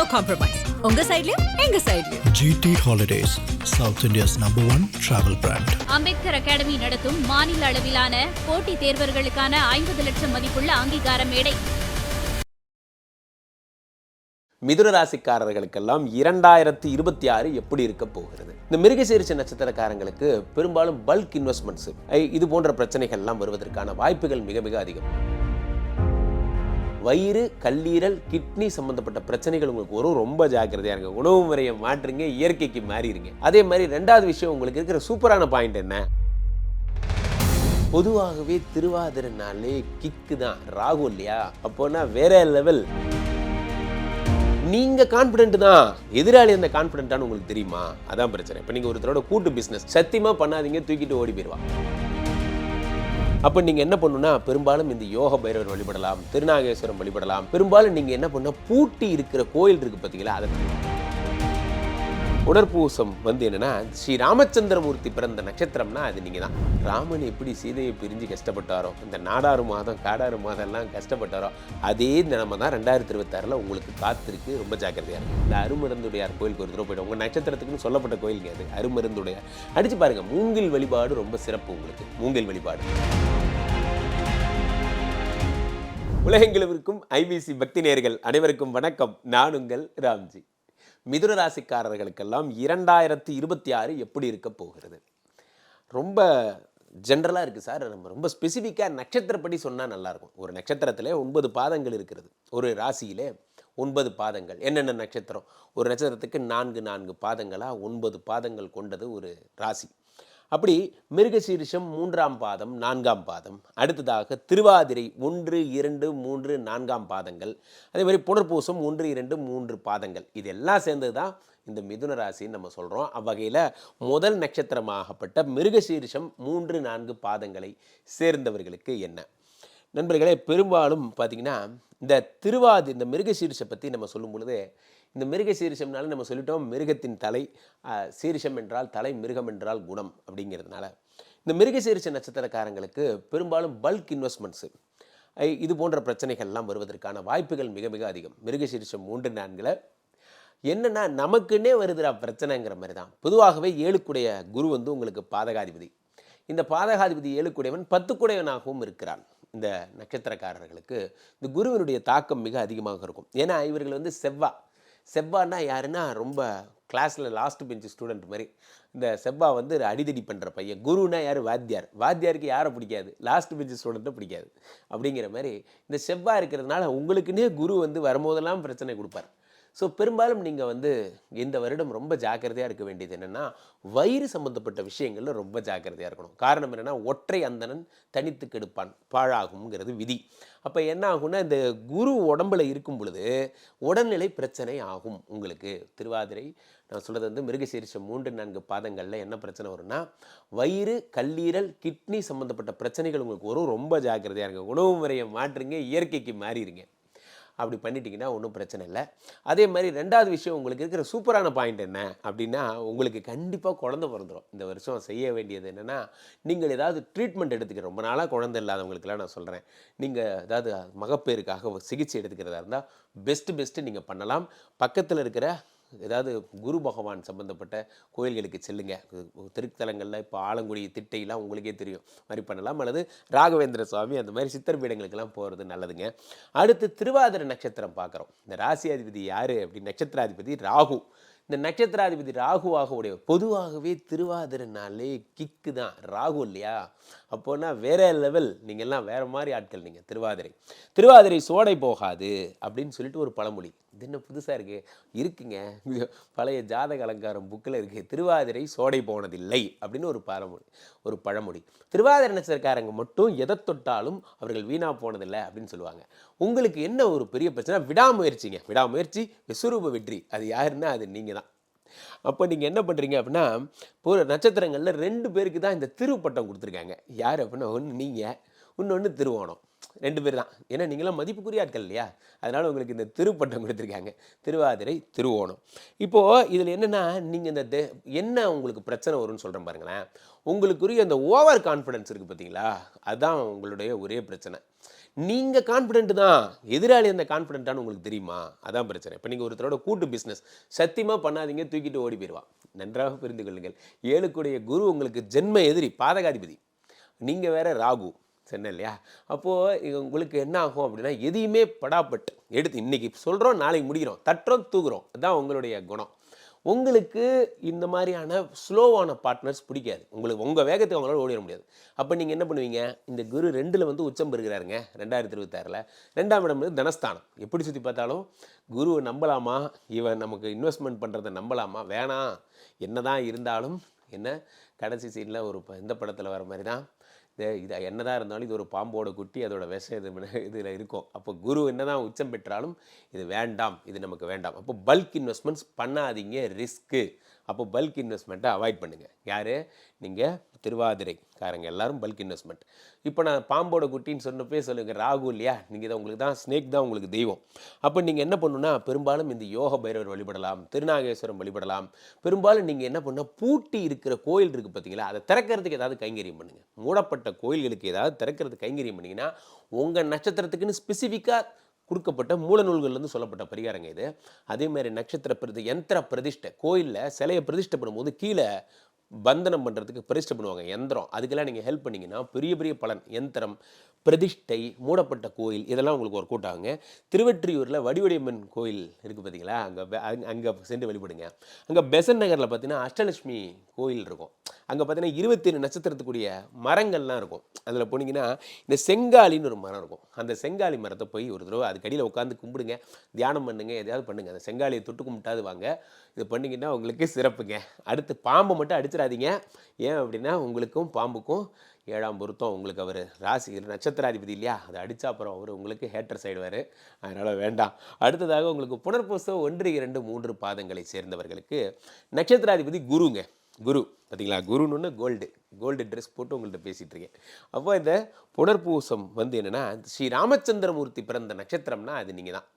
No compromise உங்க சைடுலயும் எங்க சைடுலயும் GT Holidays, South India's number one travel brand. Ambedkar academy நடத்தும் மாநில அளவிலான போட்டித் தேர்வர்களுக்கான ஐம்பது லட்சம் மதிப்புள்ள அங்கீகார மேடை. மிதுன ராசிக்காரர்களுக்கெல்லாம் இரண்டாயிரத்தி இருபத்தி ஆறு எப்படி இருக்க போகிறது? இந்த மிருகசீரிச்ச நட்சத்திரக்காரங்களுக்கு பெரும்பாலும் பல்க் இன்வெஸ்ட்மெண்ட்ஸ் இது போன்ற பிரச்சனைகள்லாம் வருவதற்கான வாய்ப்புகள் மிக மிக அதிகம். வயிறு கல்லீரல் கிட்னி சம்பந்தப்பட்ட பிரச்சனைகள் உங்களுக்கு வரும். ரொம்ப ஜாக்கிரதையா இருங்க. உணவு முறையை மாற்றுங்க இயற்கைக்கு மாறிடுங்க. அதே மாதிரி ரெண்டாவது விஷயம் உங்களுக்கு இருக்கிற சூப்பரான பாயிண்ட் என்ன? பொதுவாகவே திருவாதிரை நாளே கிக்கு தான். ராகு இல்லையா? அப்போனா வேற லெவல் நீங்க கான்பிடென்ட் தான். எதிராளி அந்த கான்பிடென்ட்டானு உங்களுக்கு தெரியுமா? அதான் பிரச்சனை. இப்போ நீங்க ஒருத்தரோட கூட்டு பிசினஸ் சத்தியமா பண்ணாதீங்க தூக்கிட்டு ஓடி போயிடுவா அப்போ நீங்கள் என்ன பண்ணணும்னா பெரும்பாலும் இந்த யோக பைரவர் வழிபடலாம் திருநாகேஸ்வரம் வழிபடலாம். பெரும்பாலும் நீங்கள் என்ன பண்ணால் பூட்டி இருக்கிற கோயில் இருக்கு பார்த்தீங்களா அதை உடற்பூசம் வந்து என்னென்னா ஸ்ரீ ராமச்சந்திரமூர்த்தி பிறந்த நட்சத்திரம்னா அது நீங்கள் தான். ராமன் எப்படி சீதையை பிரிஞ்சு கஷ்டப்பட்டாரோ இந்த நாடாறு மாதம் காடாறு மாதம்லாம் கஷ்டப்பட்டாரோ அதே நிலமை தான் ரெண்டாயிரத்தி இருபத்தாறில் உங்களுக்கு காத்திருக்கு. ரொம்ப ஜாக்கிரதையாக இருக்கும் இந்த அருமருந்துடையார் கோயிலுக்கு ஒரு தூரம் போய்ட்டு உங்கள் நட்சத்திரத்துக்குன்னு சொல்லப்பட்ட கோயிலுங்க அது அருமருந்துடையார். அடிச்சு பாருங்கள் மூங்கில் வழிபாடு ரொம்ப சிறப்பு உங்களுக்கு. மூங்கில் வழிபாடு. உலகெங்கிலும் ஐபிசி பக்தி நேர்கள் அனைவருக்கும் வணக்கம். நான் உங்கள் ராம்ஜி. மிதுன ராசிக்காரர்களுக்கெல்லாம் இரண்டாயிரத்தி இருபத்தி ஆறு எப்படி இருக்க போகிறது? ரொம்ப ஜென்ரலாக இருக்குது சார். நம்ம ரொம்ப ஸ்பெசிஃபிக்காக நட்சத்திரப்படி சொன்னால் நல்லாயிருக்கும். ஒரு நட்சத்திரத்தில் ஒன்பது பாதங்கள் இருக்கிறது. ஒரு ராசியிலே ஒன்பது பாதங்கள். என்னென்ன நட்சத்திரம்? ஒரு நட்சத்திரத்துக்கு நான்கு நான்கு பாதங்களாக ஒன்பது பாதங்கள் கொண்டது ஒரு ராசி. அப்படி மிருகசீரிஷம் மூன்றாம் பாதம் நான்காம் பாதம் அடுத்ததாக திருவாதிரை ஒன்று இரண்டு மூன்று நான்காம் பாதங்கள் அதே மாதிரி புனர்பூசம் ஒன்று இரண்டு மூன்று பாதங்கள். இது எல்லாம் சேர்ந்தது தான் இந்த மிதுன ராசின்னு நம்ம சொல்கிறோம் அவ்வகையில் முதல் நட்சத்திரமாகப்பட்ட மிருகசீரிஷம் மூன்று நான்கு பாதங்களை சேர்ந்தவர்களுக்கு என்ன? நண்பர்களே பெரும்பாலும் பார்த்தீங்கன்னா இந்த திருவாதி இந்த மிருகசீரிஷை பற்றி நம்ம சொல்லும் பொழுது இந்த மிருக சீரிஷம்னால நம்ம சொல்லிட்டோம் மிருகத்தின் தலை சீரிஷம் என்றால் தலை மிருகம் என்றால் குணம் அப்படிங்கிறதுனால. இந்த மிருக சீரிஷ நட்சத்திரக்காரங்களுக்கு பெரும்பாலும் பல்க் இன்வெஸ்ட்மெண்ட்ஸு இது போன்ற பிரச்சனைகள்லாம் வருவதற்கான வாய்ப்புகள் மிக மிக அதிகம். மிருக சீரிஷம் மூன்று நான்கில் என்னென்னா நமக்குன்னே வருதுரா பிரச்சனைங்கிற மாதிரி தான். பொதுவாகவே ஏழுக்குடைய குரு வந்து உங்களுக்கு பாதகாதிபதி. இந்த பாதகாதிபதி ஏழுக்குடையவன் பத்துக்குடையவனாகவும் இருக்கிறான். இந்த நட்சத்திரக்காரர்களுக்கு இந்த குருவினுடைய தாக்கம் மிக அதிகமாக இருக்கும். ஏன்னா இவர்கள் வந்து செவ்வா. செவ்வான்னா யாருன்னா ரொம்ப கிளாஸில் லாஸ்ட் பெஞ்ச் ஸ்டூடெண்ட் மாதிரி. இந்த செவ்வா வந்து அடிதடி பண்ணுற பையன். குருனா யார்? வாத்தியார். வாத்தியாருக்கு யாரை பிடிக்காது? லாஸ்ட் பெஞ்ச் ஸ்டூடெண்ட்டை பிடிக்காது. அப்படிங்கிற மாதிரி இந்த செவ்வா இருக்கிறதுனால உங்களுக்குன்னே குரு வந்து வரும்போதெல்லாம் பிரச்சனை கொடுப்பார். ஸோ பெரும்பாலும் நீங்கள் வந்து இந்த வருடம் ரொம்ப ஜாக்கிரதையாக இருக்க வேண்டியது என்னென்னா வயிறு சம்மந்தப்பட்ட விஷயங்களில் ரொம்ப ஜாக்கிரதையாக இருக்கணும். காரணம் என்னென்னா ஒற்றை அந்தணன் தனித்து கெடுப்பான். பாழாகுங்கிறது விதி. அப்போ என்ன ஆகும்னா இந்த குரு உடம்புல இருக்கும் பொழுது உடல்நிலை பிரச்சனை ஆகும் உங்களுக்கு. திருவாதிரை நான் சொல்கிறது வந்து மிருகசீரிஷம் மூன்று நான்கு பாதங்களில் என்ன பிரச்சனை வரும்னா வயிறு கல்லீரல் கிட்னி சம்மந்தப்பட்ட பிரச்சனைகள் உங்களுக்கு வரும். ரொம்ப ஜாக்கிரதையாக இருங்க உணவு முறையை மாற்றுங்க. இயற்கைக்கு மாறிடுங்க. அப்படி பண்ணிட்டீங்கன்னா ஒன்றும் பிரச்சனை இல்லை. அதே மாதிரி ரெண்டாவது விஷயம் உங்களுக்கு இருக்கிற சூப்பரான பாயிண்ட் என்ன அப்படின்னா உங்களுக்கு கண்டிப்பாக குழந்தை பிறந்துடும் இந்த வருஷம் செய்ய வேண்டியது என்னென்னா நீங்கள் ஏதாவது ட்ரீட்மெண்ட் எடுத்துக்க ரொம்ப நாளாக குழந்தை இல்லாதவங்களுக்குலாம் நான் சொல்கிறேன் நீங்கள் ஏதாவது மகப்பேறுக்காக சிகிச்சை எடுத்துக்கிறதா இருந்தால் பெஸ்ட்டு பெஸ்ட்டு நீங்கள் பண்ணலாம். பக்கத்தில் இருக்கிற ஏதாவது குரு பகவான் சம்மந்தப்பட்ட கோயில்களுக்கு செல்லுங்க. திருத்தலங்களில் இப்போ ஆலங்குடி திட்டையெல்லாம் உங்களுக்கே தெரியும். மாதிரி பண்ணலாம். அல்லது ராகவேந்திர சுவாமி அந்த மாதிரி சித்தர் பீடங்களுக்கெல்லாம் போகிறது நல்லதுங்க. அடுத்து திருவாதிரை நட்சத்திரம் பார்க்குறோம். இந்த ராசி அதிபதி யார் அப்படி நட்சத்திராதிபதி ராகு. இந்த நட்சத்திராதிபதி ராகுவாக உடைய பொதுவாகவே திருவாதிரை நாளே கிக்கு தான் ராகு இல்லையா? அப்போனா வேற லெவல் நீங்கள்லாம் வேறு மாதிரி ஆட்கள் நீங்கள் திருவாதிரை. திருவாதிரை சோடை போகாது அப்படின்னு சொல்லிட்டு ஒரு பழமொழி. இது என்ன புதுசாக இருக்குது இருக்குங்க. பழைய ஜாதக அலங்காரம் புக்கில் இருக்குது திருவாதிரை சோடை போனதில்லை அப்படின்னு ஒரு பழமொழி ஒரு பழமொழி. திருவாதிரை நட்சத்திரக்காரங்க மட்டும் எதை தொட்டாலும் அவர்கள் வீணாக போனதில்லை அப்படின்னு சொல்லுவாங்க. உங்களுக்கு என்ன ஒரு பெரிய பிரச்சனை? விடாமுயற்சிங்க. விடாமுயற்சி விஸ்வரூப வெற்றி. அது யாருன்னா அது நீங்கள் தான் அப்போ நீங்கள் என்ன பண்ணுறீங்க அப்படின்னா ஒரு நட்சத்திரங்களில் ரெண்டு பேருக்கு தான் இந்த திருப்பட்டம் கொடுத்துருக்காங்க. யார் அப்படின்னா ஒன்று நீங்கள் இன்னொன்று திருவோணம். ரெண்டு பேர் தான். ஏன்னா நீங்களாம் மதிப்புக்குரிய ஆட்கள் இல்லையா? அதனால் உங்களுக்கு இந்த திருப்பட்டம் கொடுத்துருக்காங்க. திருவாதிரை திருவோணம். இப்போது இதில் என்னென்னா நீங்கள் இந்த தே- என்ன உங்களுக்கு பிரச்சனை வரும்னு சொல்கிறேன் பாருங்களேன். உங்களுக்குரிய அந்த ஓவர் கான்ஃபிடென்ஸ் இருக்குது பார்த்தீங்களா? அதுதான் உங்களுடைய ஒரே பிரச்சனை. நீங்கள் கான்ஃபிடென்ட் தான். எதிராளி அந்த கான்ஃபிடென்ட்டானு உங்களுக்கு தெரியுமா? அதான் பிரச்சனை. இப்போ நீங்கள் ஒருத்தரோட கூட்டு பிஸ்னஸ் சத்தியமாக பண்ணாதீங்க தூக்கிட்டு ஓடி போயிடுவான் நன்றாக புரிந்து கொள்ளுங்கள். ஏழுக்குடைய குரு உங்களுக்கு ஜென்ம எதிரி பாதகாதிபதி. நீங்கள் வேற ராகு. சொன்னேன் இல்லையா அப்போது உங்களுக்கு என்ன ஆகும் அப்படின்னா எதையுமே படாப்பட்டு எடுத்து இன்றைக்கி சொல்கிறோம் நாளைக்கு முடிக்கிறோம் தட்டுறோம் தூக்குறோம். அதுதான் உங்களுடைய குணம். உங்களுக்கு இந்த மாதிரியான ஸ்லோவான பார்ட்னர்ஸ் பிடிக்காது. உங்களுக்கு உங்கள் வேகத்துக்கு அவங்களால ஓடிட முடியாது. அப்போ நீங்கள் என்ன பண்ணுவீங்க? இந்த குரு ரெண்டில் வந்து உச்சம் பெறுகிறாருங்க ரெண்டாயிரத்தி இருபத்தாறில். ரெண்டாம் இடம் வந்து தனஸ்தானம். எப்படி சுற்றி பார்த்தாலும் குருவை நம்பலாமா? இவன் நமக்கு இன்வெஸ்ட்மெண்ட் பண்ணுறதை நம்பலாமா? வேணாம். என்னதான் இருந்தாலும் என்ன? கடைசி சீனில் ஒரு ப- இந்த படத்தில் வர மாதிரி தான் இது இது என்னதான் இருந்தாலும் இது ஒரு பாம்போட குட்டி அதோட விஷம் இது இதில் இருக்கும். அப்போ குரு என்னதான் உச்சம் பெற்றாலும் இது வேண்டாம் இது நமக்கு வேண்டாம். அப்போ பல்க் இன்வெஸ்ட்மெண்ட்ஸ் பண்ணாதீங்க ரிஸ்க்கு அப்போ பல்க் இன்வெஸ்ட்மெண்ட்டை அவாய்ட் பண்ணுங்கள் யார்? நீங்கள் திருவாதிரைக்காரங்க. எல்லோரும் பல்க் இன்வெஸ்ட்மெண்ட் இப்போ நான் பாம்போட குட்டின்னு சொன்னப்பே சொல்லுங்கள் ராகு இல்லையா? நீங்கள் தான் உங்களுக்கு தான் ஸ்னேக் தான் உங்களுக்கு தெய்வம். அப்போ நீங்கள் என்ன பண்ணுன்னா பெரும்பாலும் இந்த யோக பைரவர் வழிபடலாம் திருநாகேஸ்வரம் வழிபடலாம். பெரும்பாலும் நீங்கள் என்ன பண்ணால் பூட்டி இருக்கிற கோயில் இருக்குது பார்த்தீங்களா? அதை திறக்கிறதுக்கு ஏதாவது கைங்கரியம் பண்ணுங்கள் மூடப்பட்ட கோயில்களுக்கு ஏதாவது திறக்கிறது கைங்கரியம் பண்ணிங்கன்னா உங்கள் நட்சத்திரத்துக்குன்னு ஸ்பெசிஃபிக்காக கொடுக்கப்பட்ட மூல நூல்கள்லேருந்து சொல்லப்பட்ட பரிகாரங்க இது. அதேமாதிரி நட்சத்திர பிரதி யந்திர பிரதிஷ்டை கோயிலில் சிலையை பிரதிஷ்டை பண்ணும்போது கீழே பந்தனம் பண்ணுறதுக்கு பிரதிஷ்டை பண்ணுவாங்க யந்திரம். அதுக்கெல்லாம் நீங்கள் ஹெல்ப் பண்ணிங்கன்னா பெரிய பெரிய பலன் யந்திரம் பிரதிஷ்டை மூடப்பட்ட கோயில் இதெல்லாம் உங்களுக்கு ஒர்க் அவுட் ஆகுங்க. திருவெற்றியூரில் வடிவடியம்மன் கோயில் இருக்குது பார்த்தீங்களா அங்கே அங்கே சென்று வழிபடுங்க. அங்கே பெசன் நகரில் பார்த்தீங்கன்னா அஷ்டலட்சுமி கோயில் இருக்கும். அங்கே பார்த்தீங்கன்னா இருபத்தேழு நட்சத்திரத்துக்குரிய மரங்கள்லாம் இருக்கும். அதில் போனீங்கன்னா இந்த செங்காலின்னு ஒரு மரம் இருக்கும். அந்த செங்காலி மரத்தை போய் ஒரு தடவை அதுக்கு அடியில் உட்காந்து கும்பிடுங்க. தியானம் பண்ணுங்க. எதையாவது பண்ணுங்கள் அந்த செங்காலியை தொட்டு கும்பிட்டாது வாங்க. இது பண்ணிங்கன்னா உங்களுக்கு சிறப்புங்க. அடுத்து பாம்பை மட்டும் அடிச்சிடாதீங்க. ஏன் அப்படின்னா உங்களுக்கும் பாம்புக்கும் ஏழாம் பொருத்தம் உங்களுக்கு அவர் ராசி நட்சத்திராதிபதி இல்லையா? அதை அடித்தா அப்புறம் அவர் உங்களுக்கு ஹேட்டர் சைடுவார் அதனால் வேண்டாம். அடுத்ததாக உங்களுக்கு புனர்பூசம் ஒன்று இரண்டு மூன்று பாதங்களை சேர்ந்தவர்களுக்கு நட்சத்திராதிபதி குருங்க. குரு பார்த்தீங்களா? குருன்னு கோல்டு கோல்டு ட்ரெஸ் போட்டு உங்கள்கிட்ட பேசிகிட்டு இருக்கேன். அப்போ இந்த புனர்பூசம் வந்து என்னென்னா ஸ்ரீ ராமச்சந்திரமூர்த்தி பிறந்த நட்சத்திரம்னா அது நீங்கள் தான்.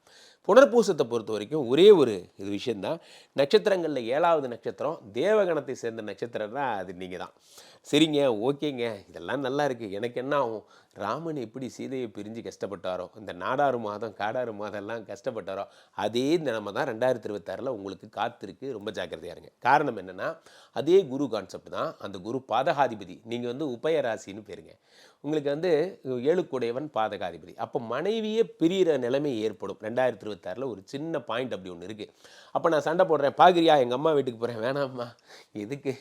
புனர்பூசத்தை பொறுத்த வரைக்கும் ஒரே ஒரு இது விஷயந்தான் நட்சத்திரங்களில் ஏழாவது நட்சத்திரம் தேவகணத்தை சேர்ந்த நட்சத்திரம்னா அது நீங்கள் தான். சரிங்க ஓகேங்க. இதெல்லாம் நல்லா இருக்குது எனக்கு என்ன ஆகும்? ராமன் எப்படி சீதையை பிரிஞ்சு கஷ்டப்பட்டாரோ இந்த நாடாறு மாதம் காடாறு மாதம்லாம் கஷ்டப்பட்டாரோ அதே நிலைமை தான் ரெண்டாயிரத்தி இருபத்தாறில் உங்களுக்கு காத்திருக்கு. ரொம்ப ஜாக்கிரதையா இருங்க. காரணம் என்னென்னா அதே குரு கான்செப்ட் தான். அந்த குரு பாதகாதிபதி. நீங்கள் வந்து உபயராசின்னு பேருங்க. உங்களுக்கு வந்து ஏழுக்குடையவன் பாதகாதிபதி. அப்போ மனைவியே பிரியிற நிலைமை ஏற்படும். ரெண்டாயிரத்தி இருபத்தாறில் ஒரு சின்ன பாயிண்ட் அப்படி ஒன்று இருக்குது அப்போ நான் சண்டை போடுறேன். பாக்குறியா? எங்கள் அம்மா வீட்டுக்கு போகிறேன் வேணாம்மா. எதுக்கு?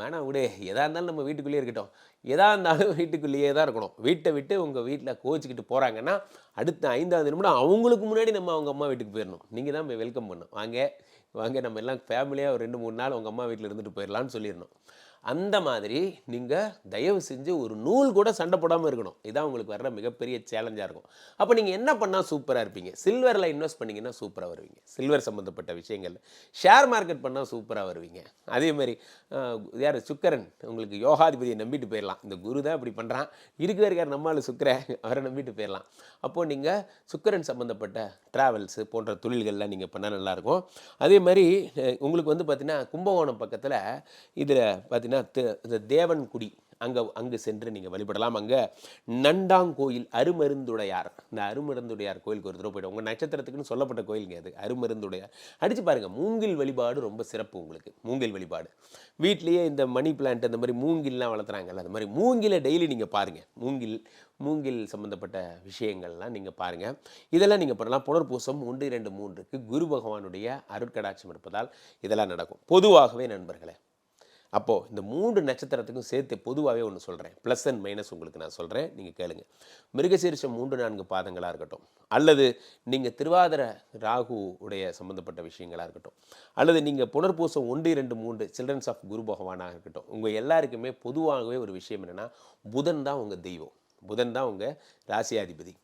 வேணாம் விடு. எதாக இருந்தாலும் நம்ம வீட்டுக்குள்ளேயே இருக்கட்டும். எதா இருந்தாலும் வீட்டுக்குள்ளேயே தான் இருக்கணும். வீட்டை விட்டு உங்கள் வீட்டில் கோச்சிக்கிட்டு போகிறாங்கன்னா அடுத்த ஐந்தாவது நிமிடம் அவங்களுக்கு முன்னாடி நம்ம அவங்க அம்மா வீட்டுக்கு போயிடணும் நீங்கள் தான் போய் வெல்கம் பண்ணணும். வாங்க வாங்க நம்ம எல்லாம் ஃபேமிலியாக ஒரு ரெண்டு மூணு நாள் உங்கள் அம்மா வீட்டில் இருந்துட்டு போயிடலான்னு சொல்லிடணும் அந்த மாதிரி நீங்கள் தயவு செஞ்சு ஒரு நூல் கூட சண்டை போடாமல் இருக்கணும். இதான் உங்களுக்கு வர்ற மிகப்பெரிய சேலஞ்சாக இருக்கும். அப்போ நீங்கள் என்ன பண்ணால் சூப்பராக இருப்பீங்க? சில்வரில் இன்வெஸ்ட் பண்ணிங்கன்னா சூப்பராக வருவீங்க. சில்வர் சம்மந்தப்பட்ட விஷயங்கள் ஷேர் மார்க்கெட் பண்ணால் சூப்பராக வருவீங்க. அதே மாதிரி யார்? சுக்கரன். உங்களுக்கு யோகாதிபதியை நம்பிட்டு போயிடலாம். இந்த குரு தான் இப்படி பண்ணுறான் இருக்கிற இருக்கார் நம்மளால் சுக்கர அவரை நம்பிட்டு போயிடலாம். அப்போது நீங்கள் சுக்கரன் சம்மந்தப்பட்ட ட்ராவல்ஸு போன்ற தொழில்கள்லாம் நீங்கள் பண்ணால் நல்லாயிருக்கும் அதே மாதிரி உங்களுக்கு வந்து பார்த்திங்கன்னா கும்பகோணம் பக்கத்தில் இதில் பார்த்தீங்கன்னா தி- இந்த தேவன்குடி அங்கே அங்கு சென்று நீங்கள் வழிபடலாம். அங்கே நண்டாங்கோயில் அருமருந்துடையார். இந்த அருமருந்துடையார் கோயிலுக்கு ஒரு தடவை போய்ட்டு உங்கள் நட்சத்திரத்துக்குன்னு சொல்லப்பட்ட கோயிலுங்க அது அருமருந்துடையார். அடிச்சு பாருங்கள் மூங்கில் வழிபாடு ரொம்ப சிறப்பு உங்களுக்கு. மூங்கில் வழிபாடு. வீட்லேயே இந்த மணி பிளான்ட் அந்த மாதிரி மூங்கில்லாம் வளர்த்துறாங்கல்ல அந்த மாதிரி மூங்கிலை டெய்லி நீங்கள் பாருங்கள் மூங்கில் மூங்கில் சம்மந்தப்பட்ட விஷயங்கள்லாம் நீங்கள் பாருங்கள் இதெல்லாம் நீங்கள் பண்ணலாம். புனர்பூசம் ஒன்று இரண்டு மூன்றுக்கு குரு பகவானுடைய அருட்கடாட்சம் இருப்பதால் இதெல்லாம் நடக்கும். பொதுவாகவே நண்பர்களே அப்போது இந்த மூன்று நட்சத்திரத்துக்கும் சேர்த்து பொதுவாகவே ஒன்று சொல்கிறேன் ப்ளஸ் அண்ட் மைனஸ் உங்களுக்கு நான் சொல்கிறேன் நீங்கள் கேளுங்க. மிருகசீரிஷம் மூன்று நான்கு பாதங்களாக இருக்கட்டும். அல்லது நீங்கள் திருவாதிர ராகு உடைய சம்மந்தப்பட்ட விஷயங்களாக இருக்கட்டும். அல்லது நீங்கள் புனர்பூசம் ஒன்று இரண்டு மூன்று சில்ட்ரன்ஸ் ஆஃப் குரு பகவானாக இருக்கட்டும். உங்கள் எல்லாருக்குமே பொதுவாகவே ஒரு விஷயம் என்னென்னா புதன் தான் உங்கள் தெய்வம். புதன் தான் உங்கள் ராசியாதிபதி.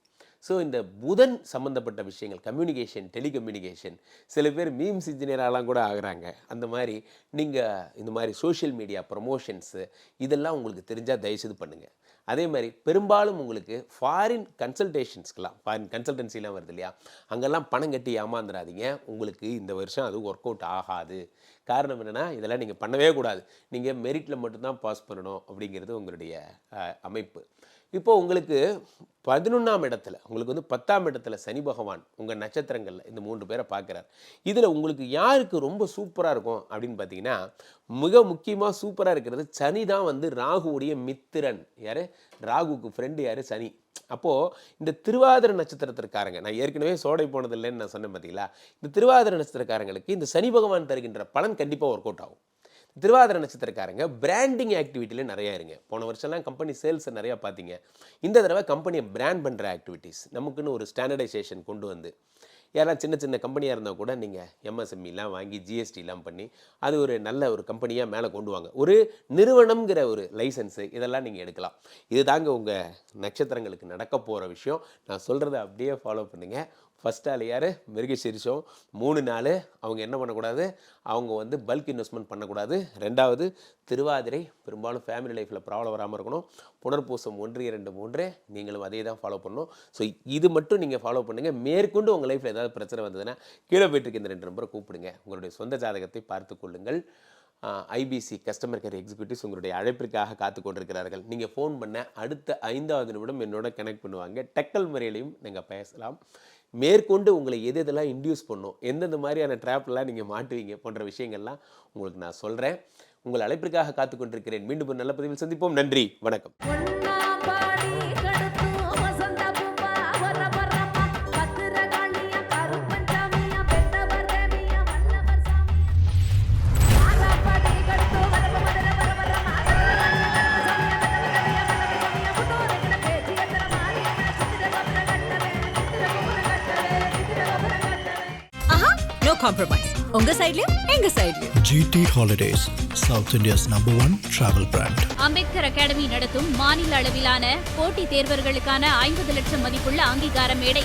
ஸோ இந்த புதன் சம்மந்தப்பட்ட விஷயங்கள் கம்யூனிகேஷன் டெலிகம்யூனிகேஷன் சில பேர் மீம்ஸ் இன்ஜினியராலாம் கூட ஆகுறாங்க. அந்த மாதிரி நீங்கள் இந்த மாதிரி சோஷியல் மீடியா ப்ரொமோஷன்ஸு இதெல்லாம் உங்களுக்கு தெரிஞ்சால் தயவுசெய்து பண்ணுங்கள் அதே மாதிரி பெரும்பாலும் உங்களுக்கு ஃபாரின் கன்சல்டேஷன்ஸ்க்கெலாம் ஃபாரின் கன்சல்டன்சிலாம் வருது இல்லையா? அங்கெல்லாம் பணம் கட்டி ஏமாந்துடாதீங்க உங்களுக்கு இந்த வருஷம் அது ஒர்க் அவுட் ஆகாது. காரணம் என்னென்னா இதெல்லாம் நீங்கள் பண்ணவே கூடாது. நீங்கள் மெரிட்டில் மட்டும்தான் பாஸ் பண்ணணும் அப்படிங்கிறது உங்களுடைய அமைப்பு. இப்போ உங்களுக்கு பதினொன்றாம் இடத்துல உங்களுக்கு வந்து பத்தாம் இடத்துல சனி பகவான் உங்கள் நட்சத்திரங்களில் இந்த மூன்று பேரை பார்க்குறார். இதில் உங்களுக்கு யாருக்கு ரொம்ப சூப்பராக இருக்கும் அப்படின்னு பார்த்தீங்கன்னா மிக முக்கியமாக சூப்பராக இருக்கிறது சனி தான் வந்து ராகுவுடைய மித்திரன். யார்? ராகுக்கு ஃப்ரெண்டு யார்? சனி. அப்போது இந்த திருவாதிர நட்சத்திரத்திற்காரங்க நான் ஏற்கனவே சோடை போனதில்லைன்னு நான் சொன்னேன் பார்த்தீங்களா இந்த திருவாதிர நட்சத்திரக்காரங்களுக்கு இந்த சனி பகவான் தருகின்ற பலன் கண்டிப்பாக ஒர்க் அவுட் ஆகும். திருவாதிரை நட்சத்திரக்காரங்க பிராண்டிங் ஆக்டிவிட்டியில் நிறையா இருங்க. போன வருஷம்லாம் கம்பெனி சேல்ஸை நிறையா பார்த்தீங்க. இந்த தடவை கம்பெனியை பிராண்ட் பண்ணுற ஆக்டிவிட்டீஸ் நமக்குன்னு ஒரு ஸ்டாண்டர்டைசேஷன் கொண்டு வந்து யாராவது சின்ன சின்ன கம்பெனியாக இருந்தால் கூட நீங்கள் எம்எஸ்எம்இலாம் வாங்கி ஜிஎஸ்டிலாம் பண்ணி அது ஒரு நல்ல ஒரு கம்பெனியாக மேலே கொண்டு வாங்க. ஒரு நிறுவனம்ங்கிற ஒரு லைசன்ஸு இதெல்லாம் நீங்கள் எடுக்கலாம். இதுதாங்க உங்கள் நட்சத்திரங்களுக்கு நடக்க போகிற விஷயம். நான் சொல்கிறத அப்படியே ஃபாலோ பண்ணுங்கள் ஃபஸ்ட் ஆள் யார்? மிருகசீரிஷம் மூணு நாள் அவங்க என்ன பண்ணக்கூடாது? அவங்க வந்து பல்க் இன்வெஸ்ட்மெண்ட் பண்ணக்கூடாது. ரெண்டாவது திருவாதிரை பெரும்பாலும் ஃபேமிலி லைஃப்பில் ப்ராப்ளம் வராமல் இருக்கணும். புனர்பூசம் ஒன்று இரண்டு மூன்று நீங்களும் அதே தான் ஃபாலோ பண்ணணும். ஸோ இது மட்டும் நீங்கள் ஃபாலோ பண்ணுங்கள் மேற்கொண்டு உங்கள் லைஃப்பில் ஏதாவது பிரச்சனை வந்ததுன்னா கீழே போயிட்டு இந்த ரெண்டு நம்பரை கூப்பிடுங்க. உங்களுடைய சொந்த ஜாதகத்தை பார்த்து கொள்ளுங்கள். ஐபிசி கஸ்டமர் கேர் எக்ஸிக்யூட்டிவ்ஸ் உங்களுடைய அழைப்பிற்காக காத்து கொண்டிருக்கிறார்கள். நீங்கள் ஃபோன் பண்ண அடுத்த ஐந்தாவது நிமிடம் என்னோட கனெக்ட் பண்ணுவாங்க. டெக்கல் முறையிலையும் நீங்கள் பேசலாம். மேற்கொண்டு உங்களை எது எதெல்லாம் இன்டியூஸ் பண்ணும் எந்தெந்த மாதிரியான ட்ராப்லாம் நீங்கள் மாட்டுவீங்க போன்ற விஷயங்கள்லாம் உங்களுக்கு நான் சொல்கிறேன் உங்கள் அழைப்பிற்காக காத்து கொண்டிருக்கிறேன் மீண்டும் ஒரு நல்ல பதிவில் சந்திப்போம். நன்றி. வணக்கம். காம்ப்ரமைஸ் உங்க சைடுலயும் எங்க சைடுலயும் GT Holidays, South India's number one travel brand. Ambedkar academy நடத்தும் மாநில அளவிலான போட்டித் தேர்வர்களுக்கான ஐம்பது லட்சம் மதிப்புள்ள அங்கீகார மேடை.